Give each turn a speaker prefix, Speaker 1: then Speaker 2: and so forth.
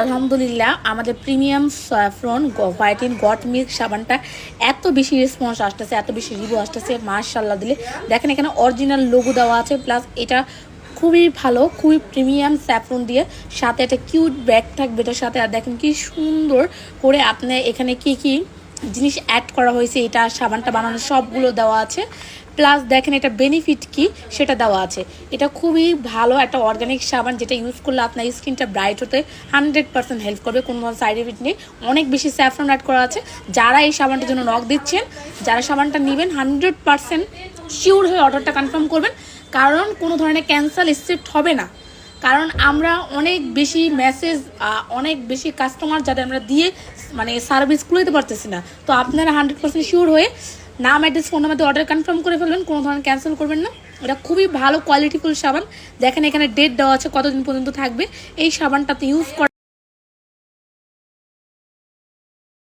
Speaker 1: আলহামদুলিল্লাহ, আমাদের premium saffron whitening goat milk সাবানটা এত বেশি রেসপন্স আসতেছে, এত বেশি রিভিউ আসতেছে মার্শাল্লাহ দিলে। দেখেন এখানে অরিজিনাল লোগো দেওয়া আছে প্লাস এটা খুবই ভালো, খুবই প্রিমিয়াম স্যাফরন দিয়ে সাথে একটা কিউট ব্যাগ থাকবে এটার সাথে। আর দেখেন কি সুন্দর করে আপনি এখানে কি কি জিনিস অ্যাড করা হয়েছে, এটা সাবানটা বানানোর সবগুলো দেওয়া আছে। প্লাস দেখেন এটা বেনিফিট কি, সেটা দেওয়া আছে। এটা খুবই ভালো একটা অর্গানিক সাবান যেটা ইউজ করলে আপনার স্কিনটা ব্রাইট হতে হান্ড্রেড পার্সেন্ট হেল্প করবে, কোনো ধরনের সাইড এফেক্ট নেই। অনেক বেশি স্যাফরন অ্যাড করা আছে। যারা এই সাবানটার জন্য নখ দিচ্ছেন, যারা সাবানটা নেবেন হান্ড্রেড পার্সেন্ট শিওর হয়ে অর্ডারটা কনফার্ম করবেন। কারণ কোনো ধরনের ক্যান্সার স্টেট হবে না। কারণ আমরা অনেক বেশি মেসেজ অনেক বেশি কাস্টমার যাদের আমরা দিয়ে মানে সার্ভিসগুলো দিতে পারতেছি না। তো আপনারা হান্ড্রেড পার্সেন্ট শিওর হয়ে নাম address phone number order confirm করে ফেলবেন, কোনো ধরনের ক্যান্সেল করবেন না। এটা খুবই ভালো কোয়ালিটিফুল সাবান। দেখেন এখানে ডেট দেওয়া আছে, কতদিন পর্যন্ত থাকবে। এই সাবানটাতে ইউজ